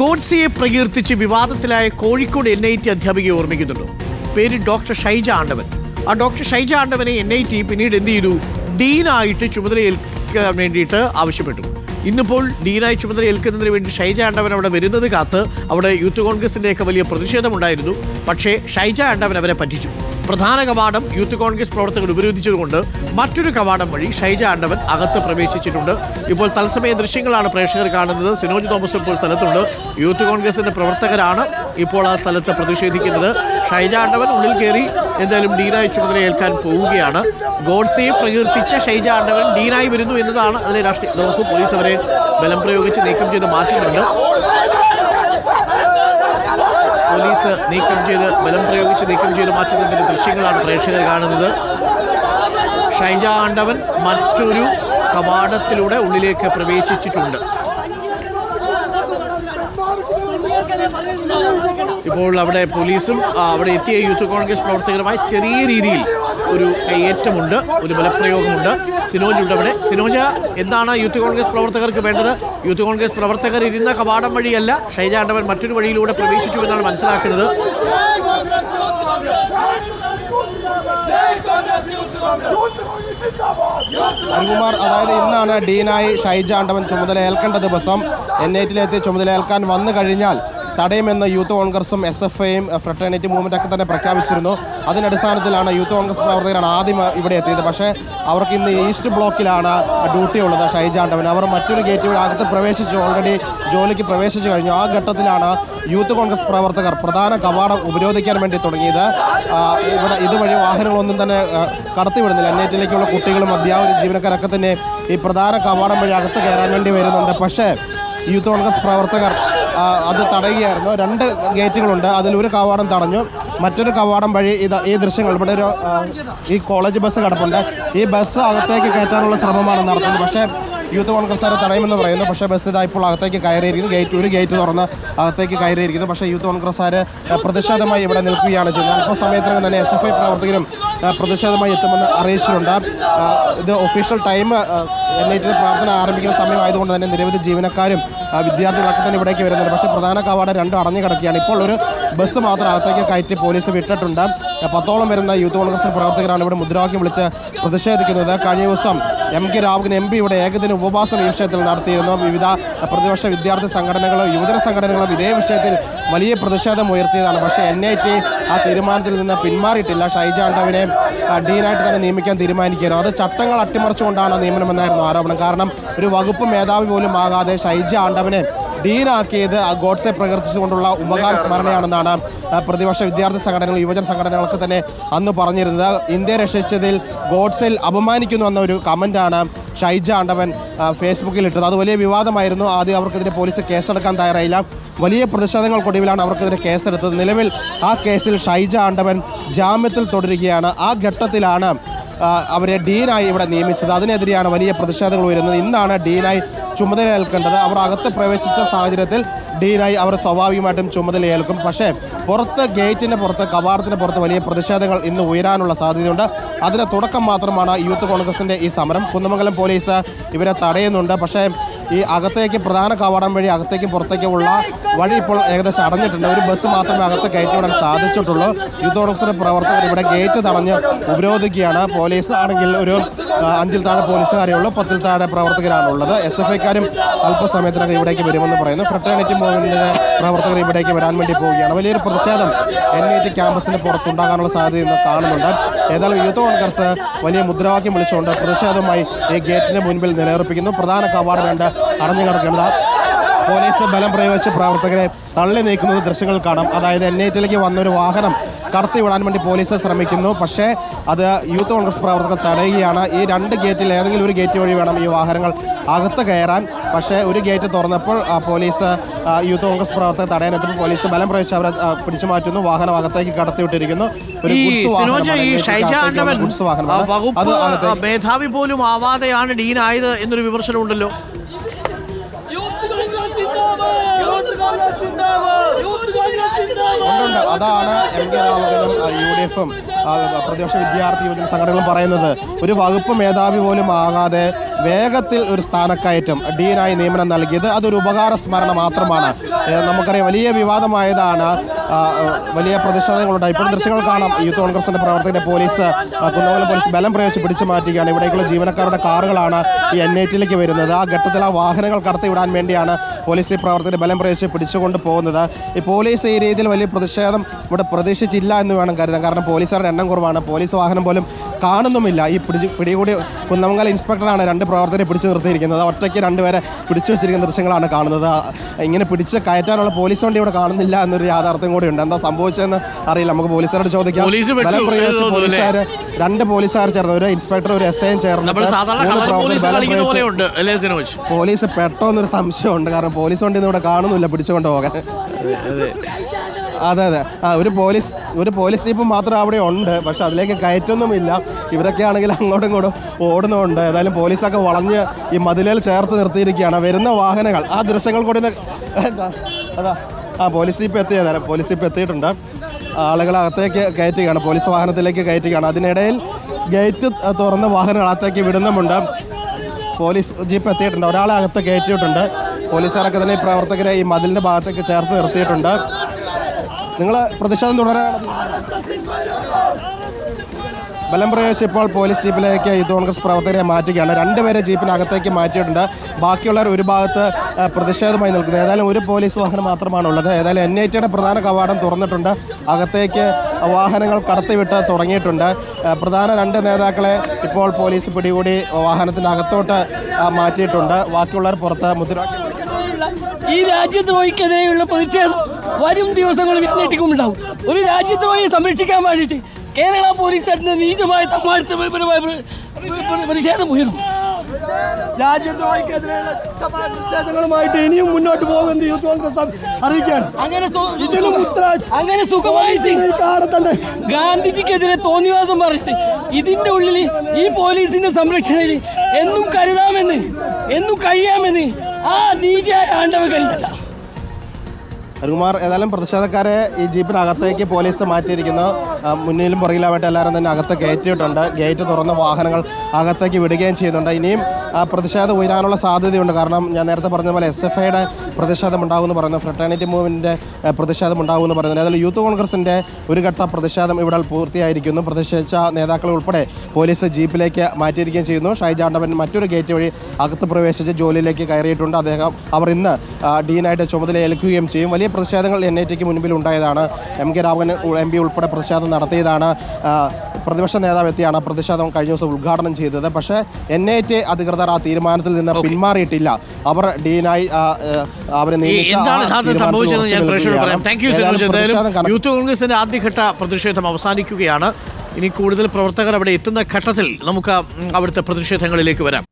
ഗോഡ്സിയെ പ്രകീർത്തിച്ച് വിവാദത്തിലായ Kozhikode N I T അധ്യാപികയെ ഓർമ്മിക്കുന്നുണ്ടോ. പേര് ഡോക്ടർ ഷൈജ ആണ്ടവൻ. ആ ഡോക്ടർ ഷൈജ ആണ്ടവനെ എൻ ഐ ടി പിന്നീട് എന്ത് ചെയ്തു? ഡീനായിട്ട് ചുമതലയേൽക്കാൻ വേണ്ടിയിട്ട് ആവശ്യപ്പെട്ടു. ഇന്നിപ്പോൾ ഡീനായി ചുമതല ഏൽക്കുന്നതിന് വേണ്ടി ഷൈജ ആണ്ടവൻ അവിടെ വരുന്നത് കാത്ത് അവിടെ യൂത്ത് കോൺഗ്രസിന്റെയൊക്കെ വലിയ പ്രതിഷേധമുണ്ടായിരുന്നു. പക്ഷേ ഷൈജ ആണ്ടവൻ അവരെ പറ്റിച്ചു. പ്രധാന കവാടം യൂത്ത് കോൺഗ്രസ് പ്രവർത്തകർ ഉപരോധിച്ചതുകൊണ്ട് മറ്റൊരു കവാടം വഴി ഷൈജ ആണ്ടവൻ അകത്ത് പ്രവേശിച്ചിട്ടുണ്ട്. ഇപ്പോൾ തത്സമയ ദൃശ്യങ്ങളാണ് പ്രേക്ഷകർ കാണുന്നത്. സിനോജ് തോമസ് ഇപ്പോൾ സ്ഥലത്തുണ്ട്. യൂത്ത് കോൺഗ്രസിന്റെ പ്രവർത്തകരാണ് ഇപ്പോൾ ആ സ്ഥലത്ത് പ്രതിഷേധിക്കുന്നത്. ഷൈജ ആണ്ടവൻ ഉള്ളിൽ കയറി എന്തായാലും ഡീനായി ചുമതല ഏൽക്കാൻ പോവുകയാണ്. ഗോഡ്സയെ പ്രകീർത്തിച്ച ഷൈജ ആണ്ടവൻ ഡീനായി വരുന്നു എന്നതാണ് അതിലെ രാഷ്ട്രീയ പോലീസ് അവരെ ബലം പ്രയോഗിച്ച് നീക്കം ചെയ്ത് മാറ്റുന്നുണ്ട് നീക്കം ചെയ്ത് ബലം പ്രയോഗിച്ച് നീക്കം ചെയ്ത് മാറ്റുന്നതിന്റെ ദൃശ്യങ്ങളാണ് പ്രേക്ഷകർ കാണുന്നത്. ഷൈജ ആണ്ടവൻ മറ്റൊരു കവാടത്തിലൂടെ ഉള്ളിലേക്ക് പ്രവേശിച്ചിട്ടുണ്ട്. ഇപ്പോൾ അവിടെ പോലീസും അവിടെ എത്തിയ യൂത്ത് കോൺഗ്രസ് പ്രവർത്തകരുമായി ചെറിയ രീതിയിൽ ഒരു കയ്യേറ്റമുണ്ട് ഒരു ബലപ്രയോഗമുണ്ട്. സിനോജ് ഉണ്ട് സിനോജ എന്താണ് യൂത്ത് കോൺഗ്രസ് പ്രവർത്തകർക്ക് വേണ്ടത്? യൂത്ത് കോൺഗ്രസ് പ്രവർത്തകർ ഇരുന്ന കവാടം വഴിയല്ല ഷൈജാണ്ടവൻ മറ്റൊരു വഴിയിലൂടെ പ്രവേശിച്ചു എന്നാണ് മനസ്സിലാക്കുന്നത്. അരുകുമാർ അതായത് ഇന്നാണ് ഡീനായി ഷൈജാണ്ടവൻ ചുമതല ഏൽക്കേണ്ട ദിവസം എൻ ഐറ്റിലെത്തി ചുമതല ഏൽക്കാൻ വന്നു കഴിഞ്ഞാൽ തടയുമെന്ന് യൂത്ത് കോൺഗ്രസും എസ് എഫ് ഐയും ഫ്രട്ടേണിറ്റി മൂവ്മെന്റ് ഒക്കെ തന്നെ പ്രഖ്യാപിച്ചിരുന്നു. അതിനടിസ്ഥാനത്തിലാണ് യൂത്ത് കോൺഗ്രസ് പ്രവർത്തകരാണ് ആദ്യം ഇവിടെ എത്തിയത്. പക്ഷേ അവർക്ക് ഇന്ന് ഈസ്റ്റ് ബ്ലോക്കിലാണ് ഡ്യൂട്ടി ഉള്ളത് ഷൈജാണ്ടവൻ അവർ മറ്റൊരു ഗേറ്റ് അകത്ത് പ്രവേശിച്ചു ഓൾറെഡി ജോലിക്ക് പ്രവേശിച്ചു കഴിഞ്ഞു. ആ ഘട്ടത്തിലാണ് യൂത്ത് കോൺഗ്രസ് പ്രവർത്തകർ പ്രധാന കവാടം ഉപരോധിക്കാൻ വേണ്ടി തുടങ്ങിയത്. ഇവിടെ ഇതുവഴി വാഹനങ്ങളൊന്നും തന്നെ കടത്തിവിടുന്നില്ല അന്നേറ്റിലേക്കുള്ള കുട്ടികളും അധ്യാപക ജീവനക്കാരൊക്കെ തന്നെ ഈ പ്രധാന കവാടം വഴി അകത്ത് കയറാൻ വേണ്ടി വരുന്നുണ്ട്. പക്ഷേ യൂത്ത് കോൺഗ്രസ് പ്രവർത്തകർ അത് തടയുകയായിരുന്നു. രണ്ട് ഗേറ്റുകളുണ്ട്. അതിൽ ഒരു കവാടം തടഞ്ഞു. മറ്റൊരു കവാടം വഴി ഇത് ഈ ദൃശ്യങ്ങൾ. ഇവിടെ ഒരു ഈ കോളേജ് ബസ് കിടപ്പുണ്ട്. ഈ ബസ് അകത്തേക്ക് കയറ്റാനുള്ള ശ്രമമാണ് നടത്തുന്നത്. പക്ഷേ യൂത്ത് കോൺഗ്രസ്സുകാരെ തടയുമെന്ന് പറയുന്നു. പക്ഷേ ബസ് ഇതാ ഇപ്പോൾ അകത്തേക്ക് കയറിയിരിക്കുന്നു. ഗേറ്റ് ഒരു ഗേറ്റ് തുറന്ന് അകത്തേക്ക് കയറിയിരിക്കുന്നു. പക്ഷേ യൂത്ത് കോൺഗ്രസ്സുകാർ പ്രതിഷേധമായി ഇവിടെ നിൽക്കുകയാണ് ചെയ്യുന്നത്. അല്പസമയത്തിനകം തന്നെ എസ് എഫ് ഐ പ്രവർത്തകരും പ്രതിഷേധമായി എത്തുമെന്ന് അറിയിച്ചിട്ടുണ്ട്. ഇത് official time N I T പ്രാർത്ഥന ആരംഭിക്കുന്ന സമയമായതുകൊണ്ട് തന്നെ നിരവധി ജീവനക്കാരും വിദ്യാർത്ഥികളൊക്കെ തന്നെ ഇവിടേക്ക് വരുന്നുണ്ട്. പക്ഷേ പ്രധാന കവാടം രണ്ടും അടഞ്ഞു കിടക്കുകയാണ്. ഇപ്പോൾ ഒരു ബസ് മാത്രം അകത്തേക്ക് കയറ്റി പോലീസ് വിട്ടിട്ടുണ്ട്. പത്തോളം വരുന്ന യൂത്ത് കോൺഗ്രസ് പ്രവർത്തകരാണ് ഇവിടെ മുദ്രാവാക്യം വിളിച്ച് പ്രതിഷേധിക്കുന്നത്. കഴിഞ്ഞ ദിവസം M K Raghavan M P ഇവിടെ ഏകദിന ഉപവാസം ഈ വിഷയത്തിൽ നടത്തിയിരുന്നു. വിവിധ പ്രതിപക്ഷ വിദ്യാർത്ഥി സംഘടനകളും യുവജന സംഘടനകളും ഇതേ വിഷയത്തിൽ വലിയ പ്രതിഷേധം ഉയർത്തിയതാണ്. പക്ഷേ എൻ ഐ ടി ആ തീരുമാനത്തിൽ നിന്ന് പിന്മാറിയിട്ടില്ല. ഷൈജ ആണ്ടവിനെ ഡീനായിട്ട് തന്നെ നിയമിക്കാൻ തീരുമാനിക്കുകയായിരുന്നു. അത് ചട്ടങ്ങൾ അട്ടിമറിച്ചുകൊണ്ടാണ് നിയമനമെന്നായിരുന്നു ആരോപണം. കാരണം ഒരു വകുപ്പ് മേധാവി പോലും ആകാതെ ഷൈജ ആണ്ടവനെ ഡീനാക്കിയത് ആ ഗോഡ്സെ പ്രകർത്തിച്ചുകൊണ്ടുള്ള ഉപകാര സ്മരണയാണെന്നാണ് പ്രതിപക്ഷ വിദ്യാർത്ഥി സംഘടനകൾ യുവജന സംഘടനകളൊക്കെ തന്നെ അന്ന് പറഞ്ഞിരുന്നത്. ഇന്ത്യ രക്ഷിച്ചതിൽ ഗോഡ്സെൽ അപമാനിക്കുന്നു എന്ന ഒരു കമന്റാണ് ഷൈജ ആണ്ടവൻ ഫേസ്ബുക്കിൽ ഇട്ടത് അത് വലിയ വിവാദമായിരുന്നു. ആദ്യം അവർക്കെതിരെ പോലീസ് കേസെടുക്കാൻ തയ്യാറായില്ല. വലിയ പ്രതിഷേധങ്ങൾക്കൊടുവിലാണ് അവർക്കെതിരെ കേസെടുത്തത്. നിലവിൽ ആ കേസിൽ ഷൈജ ആണ്ടവൻ ജാമ്യത്തിൽ തുടരുകയാണ്. ആ ഘട്ടത്തിലാണ് അവരെ ഡീനായി ഇവിടെ നിയമിച്ചത്. അതിനെതിരെയാണ് വലിയ പ്രതിഷേധങ്ങൾ ഉയരുന്നത്. ഇന്നാണ് ഡീനായി ചുമതല ഏൽക്കേണ്ടത് അവർ അകത്ത് പ്രവേശിച്ച സാഹചര്യത്തിൽ ഡീനായി അവർ സ്വാഭാവികമായിട്ടും ചുമതല ഏൽക്കും പക്ഷേ പുറത്ത് ഗേറ്റിന് പുറത്ത് കവാടത്തിന് പുറത്ത് വലിയ പ്രതിഷേധങ്ങൾ ഇന്ന് ഉയരാനുള്ള സാധ്യതയുണ്ട്. അതിന് തുടക്കം മാത്രമാണ് യൂത്ത് കോൺഗ്രസിന്റെ ഈ സമരം. കുന്നമംഗലം പോലീസ് ഇവരെ തടയുന്നുണ്ട്. പക്ഷേ ഈ അകത്തേക്ക് പ്രധാന കവാടം വഴി അകത്തേക്കും പുറത്തേക്കും ഉള്ള വഴി ഇപ്പോൾ ഏകദേശം അടഞ്ഞിട്ടുണ്ട്. ഒരു ബസ് മാത്രമേ അകത്ത് കയറ്റിവിടാൻ സാധിച്ചിട്ടുള്ളൂ. യൂത്ത് പ്രവർത്തകർ ഇവിടെ ഗേറ്റ് തടഞ്ഞ് ഉപരോധിക്കുകയാണ്. പോലീസ് ആണെങ്കിൽ ഒരു അഞ്ചിൽ താഴെ പോലീസുകാരേ ഉള്ളൂ. പത്തിൽ താഴെ പ്രവർത്തകരാണുള്ളത്. എസ് എഫ് ഐക്കാരും അല്പസമയത്തിനകം ഇവിടേക്ക് വരുമെന്ന് പറയുന്നു. ഫ്രട്ടേണിറ്റി മൂവ്മെന്റിന്റെ പ്രവർത്തകർ ഇവിടേക്ക് വരാൻ വേണ്ടി പോവുകയാണ്. വലിയൊരു പ്രതിഷേധം എൻ ഐ ടി ക്യാമ്പസിന് പുറത്തുണ്ടാകാനുള്ള സാധ്യത ഇന്ന് കാണുന്നുണ്ട്. ഏതായാലും യൂത്ത് കോൺഗ്രസ് വലിയ മുദ്രാവാക്യം വിളിച്ചുകൊണ്ട് പ്രതിഷേധവുമായി ഈ ഗേറ്റിന് മുൻപിൽ നിലയുറപ്പിക്കുന്നു. പ്രധാന കവാടം രണ്ട് അറിഞ്ഞു കിടക്കുന്നത് പോലീസ് ബലം പ്രയോഗിച്ച് പ്രവർത്തകരെ തള്ളി നീക്കുന്നത് ദൃശ്യങ്ങൾ കാണാം. അതായത് എൻ ഐ ടിയിലേക്ക് വന്നൊരു വാഹനം കടത്തിവിടാൻ വേണ്ടി പോലീസ് ശ്രമിക്കുന്നു. പക്ഷേ അത് യൂത്ത് കോൺഗ്രസ് പ്രവർത്തകർ തടയുകയാണ്. ഈ രണ്ട് ഗേറ്റിൽ ഏതെങ്കിലും ഒരു ഗേറ്റ് വഴി വേണം ഈ വാഹനങ്ങൾ അകത്ത് കയറാൻ. പക്ഷേ ഒരു ഗേറ്റ് തുറന്നപ്പോൾ പോലീസ് യൂത്ത് കോൺഗ്രസ് പ്രവർത്തകർ തടയാനെത്തുമ്പോൾ പോലീസ് ബലം പ്രയോഗിച്ച് അവരെ പിടിച്ചു മാറ്റുന്നു. വാഹനം അകത്തേക്ക് കടത്തിവിട്ടിരിക്കുന്നു. വകുപ്പ് മേധാവി പോലും ആവാതെയാണ് ഡീനായത് എന്നൊരു വിമർശനമുണ്ടല്ലോ. ഉണ്ടല്ലോ അതാണ് എം കെ രാമകനും യു ഡി എഫും പ്രതിപക്ഷ വിദ്യാർത്ഥി യുവജന സംഘടനകളും പറയുന്നത് ഒരു വകുപ്പ് മേധാവി പോലും ആകാതെ വേഗത്തിൽ ഒരു സ്ഥാനക്കയറ്റം ഡീനായി നിയമനം നൽകിയത് അതൊരു ഉപകാര സ്മരണ മാത്രമാണ്. നമുക്കറിയാം വലിയ വിവാദമായതാണ് വലിയ പ്രതിഷേധങ്ങളുണ്ട് ഇപ്പോൾ ദൃശ്യങ്ങൾ കാണാം. യൂത്ത് കോൺഗ്രസിന്റെ പ്രവർത്തകരെ പോലീസ് കുന്നോലം പോലീസ് ബലം പ്രയോഗിച്ച് പിടിച്ചു മാറ്റുകയാണ് ഇവിടേക്കുള്ള ജീവനക്കാരുടെ കാറുകളാണ് ഈ എൻ ഐ ടിയിലേക്ക് വരുന്നത്. ആ ഘട്ടത്തിൽ ആ വാഹനങ്ങൾ കടത്തിവിടാൻ വേണ്ടിയാണ് പോലീസ് ഈ പ്രവർത്തകരെ ബലം പ്രയോഗിച്ച് പിടിച്ചുകൊണ്ട് പോകുന്നത്. ഈ പോലീസ് ഈ രീതിയിൽ വലിയ പ്രതിഷേധം ഇവിടെ പ്രതീക്ഷിച്ചില്ല എന്ന് വേണം കരുതാൻ. കാരണം പോലീസുകാരുടെ എണ്ണം കുറവാണ്. പോലീസ് വാഹനം പോലും കാണുന്നുമില്ല. ഈ പിടി പിടികൂടി കുന്നമംഗലം ഇൻസ്പെക്ടറാണ് രണ്ട് പ്രവർത്തകരെ പിടിച്ചു നിർത്തിയിരിക്കുന്നത്. ഒറ്റയ്ക്ക് രണ്ടുപേരെ പിടിച്ചു വെച്ചിരിക്കുന്ന ദൃശ്യങ്ങളാണ് കാണുന്നത്. ഇങ്ങനെ പിടിച്ച് കയറ്റാനുള്ള പോലീസ് വണ്ടി ഇവിടെ കാണുന്നില്ല എന്നൊരു യാഥാർത്ഥ്യം കൂടി ഉണ്ട്. എന്താ സംഭവിച്ചതെന്ന് അറിയില്ല. നമുക്ക് പോലീസുകാരോട് ചോദിക്കാം. ബലം പ്രയോഗിച്ച് പോലീസുകാർ രണ്ട് പോലീസുകാർ ചേർന്ന് ഒരു ഇൻസ്പെക്ടർ ഒരു എസ് ഐയും ചേർന്ന് നമ്മൾ സാധാരണ പോലീസ് കളിക്കുന്ന പോലെ ഉണ്ട് അല്ലേ സിനോജ്? പോലീസ് പെട്ടോന്നൊരു സംശയമുണ്ട്. കാരണം പോലീസ് വണ്ടി ഇവിടെ കാണുന്നില്ല. പിടിച്ചുകൊണ്ട് പോകാൻ. അതെ അതെ. ആ ഒരു പോലീസ് ഒരു പോലീസ് ജീപ്പ് മാത്രം അവിടെ ഉണ്ട് പക്ഷെ അതിലേക്ക് കയറ്റൊന്നുമില്ല. ഇവരൊക്കെ ആണെങ്കിൽ അങ്ങോട്ടും ഇങ്ങോട്ടും ഓടുന്നുണ്ട്. ഏതായാലും പോലീസൊക്കെ വളഞ്ഞ് ഈ മതിലേൽ ചേർത്ത് നിർത്തിയിരിക്കുകയാണ്. വരുന്ന വാഹനങ്ങൾ ആ ദൃശ്യങ്ങൾ കൂടി അതാ ആ പോലീസ് ജീപ്പ് എത്തിയതാണ് പോലീസ് ജീപ്പ് എത്തിയിട്ടുണ്ട്. ആളുകളെ അകത്തേക്ക് കയറ്റുകയാണ് പോലീസ് വാഹനത്തിലേക്ക് കയറ്റുകയാണ്. അതിനിടയിൽ ഗേറ്റ് തുറന്ന് വാഹനങ്ങൾ അകത്തേക്ക് വിടുന്നുമുണ്ട്. പോലീസ് ജീപ്പ് എത്തിയിട്ടുണ്ട്. ഒരാളെ അകത്ത് കയറ്റിയിട്ടുണ്ട്. പോലീസുകാരൊക്കെ തന്നെ ഈ പ്രവർത്തകരെ ഈ മതിലിന്റെ ഭാഗത്തേക്ക് ചേർത്ത് നിർത്തിയിട്ടുണ്ട്. നിങ്ങൾ പ്രതിഷേധം തുടരാനാണ്. ബലം പ്രയോഗിച്ച് ഇപ്പോൾ പോലീസ് ജീപ്പിലേക്ക് യൂത്ത് കോൺഗ്രസ് പ്രവർത്തകരെ മാറ്റുകയാണ്. രണ്ടുപേരെ ജീപ്പിനകത്തേക്ക് മാറ്റിയിട്ടുണ്ട്. ബാക്കിയുള്ളവർ ഒരു ഭാഗത്ത് പ്രതിഷേധമായി നിൽക്കുന്നത് ഏതായാലും ഒരു പോലീസ് വാഹനം മാത്രമാണ് ഉള്ളത് ഏതായാലും എൻ ഐ ടിയുടെ പ്രധാന കവാടം തുറന്നിട്ടുണ്ട്. അകത്തേക്ക് വാഹനങ്ങൾ കടത്തിവിട്ട് തുടങ്ങിയിട്ടുണ്ട്. പ്രധാന രണ്ട് നേതാക്കളെ ഇപ്പോൾ പോലീസ് പിടികൂടി വാഹനത്തിനകത്തോട്ട് അകത്തോട്ട് മാറ്റിയിട്ടുണ്ട്. ബാക്കിയുള്ളവർ പുറത്ത് മുദ്രാവാക്യം. ഈ രാജ്യദ്രോഹിക്കെതിരെയുള്ള പ്രതിഷേധം വരും ദിവസങ്ങളിൽ ഉണ്ടാവും. ഒരു രാജ്യദ്രോഹിയെ സംരക്ഷിക്കാൻ വേണ്ടിയിട്ട് കേരള പോലീസ് അതിന്റെ നീചമായ സമ്മാനപരമായ പ്രതിഷേധം ഉയർന്നു. രാജ്യദ്രോഹിക്കെതിരെയുള്ള പ്രതിഷേധങ്ങളുമായിട്ട് ഇനിയും മുന്നോട്ട് പോകുമെന്ന് യൂത്ത് കോൺഗ്രസ് അറിയിക്കുകയാണ്. അങ്ങനെ അങ്ങനെ സുഖമായി ഗാന്ധിജിക്കെതിരെ തോന്നിവാസം പറഞ്ഞിട്ട് ഇതിന്റെ ഉള്ളിൽ ഈ പോലീസിന്റെ സംരക്ഷണയിൽ എന്നും കരുതാമെന്ന് എന്നും കഴിയാമെന്ന് ആ നീതിയായ ആണ്ടവ കരുതണ്ട. ഹരികുമാർ ഏതായാലും പ്രതിഷേധക്കാരെ ഈ ജീപ്പിനകത്തേക്ക് പോലീസ് മാറ്റിയിരിക്കുന്നു. മുന്നിലും പുറകിലാവട്ടെ എല്ലാവരും തന്നെ അകത്ത് കയറ്റിയിട്ടുണ്ട്. ഗേറ്റ് തുറന്ന വാഹനങ്ങൾ അകത്തേക്ക് വിടുകയും ചെയ്യുന്നുണ്ട്. ഇനിയും ആ പ്രതിഷേധം ഉയരാനുള്ള സാധ്യതയുണ്ട്. കാരണം ഞാൻ നേരത്തെ പറഞ്ഞ പോലെ എസ് എഫ് ഐയുടെ പ്രതിഷേധം ഉണ്ടാകുമെന്ന് പറയുന്നു. ഫ്രട്ടേണിറ്റി മൂവ്മെന്റിന്റെ പ്രതിഷേധം ഉണ്ടാകുമെന്ന് പറയുന്നു. ഏതായാലും യൂത്ത് കോൺഗ്രസിന്റെ ഒരു ഘട്ട പ്രതിഷേധം ഇവിടെ പൂർത്തിയായിരിക്കുന്നു. പ്രതിഷേധിച്ച നേതാക്കളെ ഉൾപ്പെടെ പോലീസ് ജീപ്പിലേക്ക് മാറ്റിയിരിക്കുകയും ചെയ്യുന്നു. ഷൈജാണ്ടവൻ മറ്റൊരു ഗേറ്റ് വഴി അകത്ത് പ്രവേശിച്ച് ജോലിയിലേക്ക് കയറിയിട്ടുണ്ട്. അദ്ദേഹം അവർ ഇന്ന് ഡീനായിട്ട് ചുമതല ഏൽക്കുകയും ചെയ്യും. വലിയ പ്രതിഷേധങ്ങൾ എൻ ഐ ടിക്ക് മുൻപിൽ ഉണ്ടായതാണ്. M K Raghavan M P ഉൾപ്പെടെ പ്രതിഷേധം നടത്തിയതാണ്. പ്രതിപക്ഷ നേതാവ് എത്തിയാണ് പ്രതിഷേധം കഴിഞ്ഞ ദിവസം ഉദ്ഘാടനം ചെയ്തത്. പക്ഷേ എൻ ഐ ടി അധികൃതർ ആ തീരുമാനത്തിൽ നിന്ന് പിന്മാറിയിട്ടില്ല. അവർ ഡീനായി അവരെ യൂത്ത് കോൺഗ്രസിന്റെ ആദ്യഘട്ട പ്രതിഷേധം അവസാനിക്കുകയാണ്. ഇനി കൂടുതൽ പ്രവർത്തകർ അവിടെ എത്തുന്ന ഘട്ടത്തിൽ നമുക്ക് അവിടുത്തെ പ്രതിഷേധങ്ങളിലേക്ക് വരാം.